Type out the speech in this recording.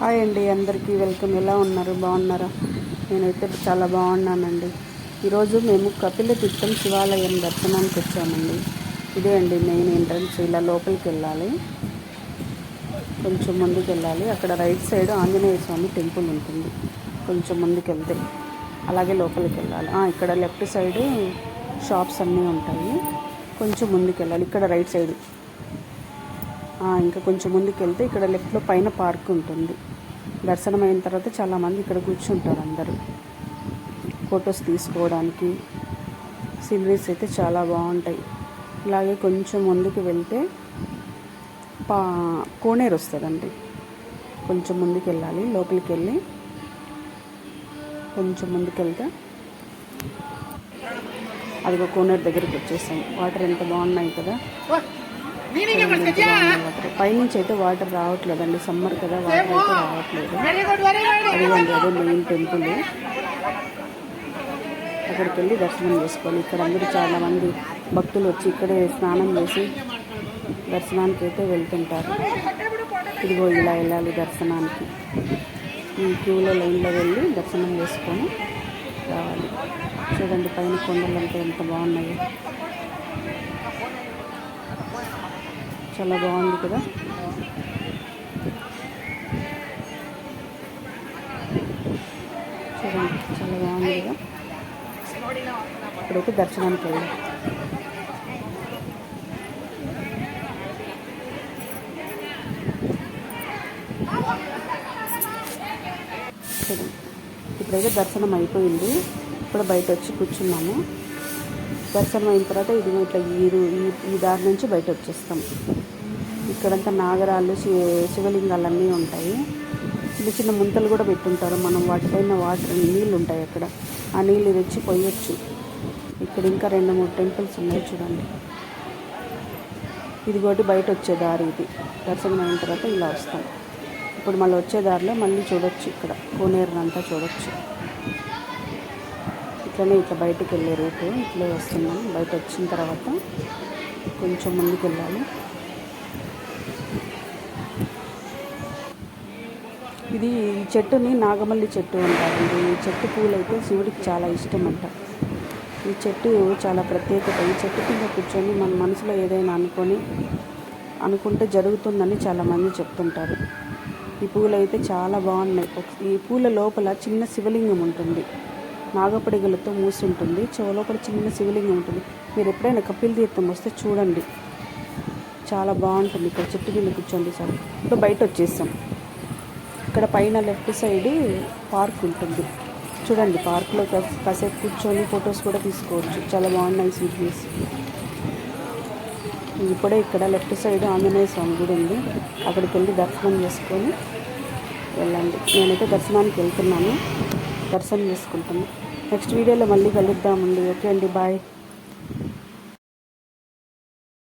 Hi అండి అందరికీ welcome. ఎలా ఉన్నారు? బాగున్నారా? నేనైతే చాలా బాగున్నానండి. ఈరోజు మేము కపిల తీర్థం శివాలయం దర్శనానికి వచ్చామండి. ఇదే అండి మెయిన్ ఎంట్రన్స్ ఇలా లోపలికి వెళ్ళాలి. కొంచెం ముందుకు వెళ్ళాలి. అక్కడ right side Anjaneya Swamy temple ఉంటుంది. కొంచెం ముందుకు వెళ్తే అలాగే లోపలికి వెళ్ళాలి. ఇక్కడ లెఫ్ట్ సైడ్ షాప్స్ అన్నీ ఉంటాయి. కొంచెం ముందుకు వెళ్ళాలి. ఇక్కడ రైట్ సైడ్ ఇంకా కొంచెం ముందుకు వెళ్తే ఇక్కడ లెఫ్ట్లో పైన పార్క్ ఉంటుంది. దర్శనం అయిన తర్వాత చాలామంది ఇక్కడ కూర్చుంటారు అందరూ. ఫొటోస్ తీసుకోవడానికి. సీనరీస్ అయితే చాలా బాగుంటాయి. ఇలాగే కొంచెం ముందుకు వెళ్తే పా కోనేరు వస్తుందండి. కొంచెం ముందుకు వెళ్ళాలి లోపలికి వెళ్ళి కొంచెం ముందుకు వెళ్తే అదిగో కోనేరు దగ్గరికి వచ్చేసాం. వాటర్ ఎంత బాగున్నాయి కదా. వాటర్ పైనుంచి అయితే వాటర్ రావట్లేదండి సమ్మర్ కదా వాటర్ అయితే రావట్లేదు. అదిగోండి అదే మెయిన్ టెంపుల్. అక్కడికి వెళ్ళి దర్శనం చేసుకోవాలి ఇక్కడ అందరూ చాలా మంది భక్తులు వచ్చి ఇక్కడే స్నానం చేసి దర్శనానికి అయితే వెళ్తుంటారు. ఇదిగో ఇలా వెళ్ళాలి దర్శనానికి. ఈ క్యూలో లైన్లో వెళ్ళి దర్శనం చేసుకొని రావాలి. చూడండి పైన కొండలు అంటే ఎంత బాగున్నాయి. చాలా బాగుంది కదా. చూడండి చాలా బాగుంది కదా. ఇప్పుడైతే దర్శనానికి వెళ్ళాం. చూడండి ఇప్పుడైతే దర్శనం అయిపోయింది. ఇప్పుడు బయట వచ్చి కూర్చున్నాము. దర్శనం అయిన తర్వాత ఇది ఇట్లా ఈ ఈ ఈ దారి నుంచి బయట వచ్చేస్తాం. ఇక్కడంతా నాగరాలు శి- శివలింగాలు ఉంటాయి. చిన్న చిన్న ముంతలు కూడా పెట్టుంటారు. మనం వాటిపైన వాటర్ నీళ్ళు ఉంటాయి అక్కడ. ఆ నీళ్ళు తెచ్చి పోయొచ్చు ఇక్కడ ఇంకా రెండు మూడు టెంపుల్స్ ఉన్నాయి చూడండి. ఇది ఒకటి బయట వచ్చే దారి ఇది. దర్శనం అయిన తర్వాత ఇలా వస్తాం. ఇప్పుడు మళ్ళీ వచ్చే దారిలో మళ్ళీ చూడొచ్చు ఇక్కడ. కోనేరునంతా చూడొచ్చు. ఇట్లనే ఇట్లా బయటకు వెళ్ళే రూటు ఇట్లే వస్తున్నాం. బయట వచ్చిన తర్వాత కొంచెం ముందుకు వెళ్ళాలి. ఇది ఈ చెట్టుని నాగమల్లి చెట్టు అంటారండి. ఈ చెట్టు పూలు అయితే శివుడికి చాలా ఇష్టం అంట ఈ చెట్టు చాలా ప్రత్యేకత. ఈ చెట్టు కింద కూర్చొని మన మనసులో ఏదైనా అనుకొని అనుకుంటే జరుగుతుందని చాలామంది చెప్తుంటారు. ఈ పూలు అయితే చాలా బాగున్నాయి. ఈ పూల లోపల చిన్న శివలింగం ఉంటుంది. నాగపడిగలతో మూసి ఉంటుంది చెవులో కూడా చిన్న శివలింగం ఉంటుంది. మీరు ఎప్పుడైనా కపిల్ తీర్థం వస్తే చూడండి. చాలా బాగుంటుంది. ఇక్కడ చెట్టు కింద కూర్చోండి సార్. ఇప్పుడు బయట వచ్చేసాం. ఇక్కడ పైన లెఫ్ట్ సైడ్ పార్క్ ఉంటుంది. చూడండి పార్క్లో కాసేపు కూర్చొని ఫొటోస్ కూడా తీసుకోవచ్చు. చాలా బాగున్నాయి సీనరీస్ ఇప్పుడే ఇక్కడ లెఫ్ట్ సైడ్ ఆంజనేయ స్వామి గుడి ఉంది. అక్కడికి వెళ్ళి దర్శనం చేసుకొని వెళ్ళండి. నేనైతే దర్శనానికి వెళ్తున్నాను. దర్శనం చేసుకుంటాము నెక్స్ట్ వీడియోలో మళ్ళీ కలుద్దామండి ఓకే అండి బాయ్.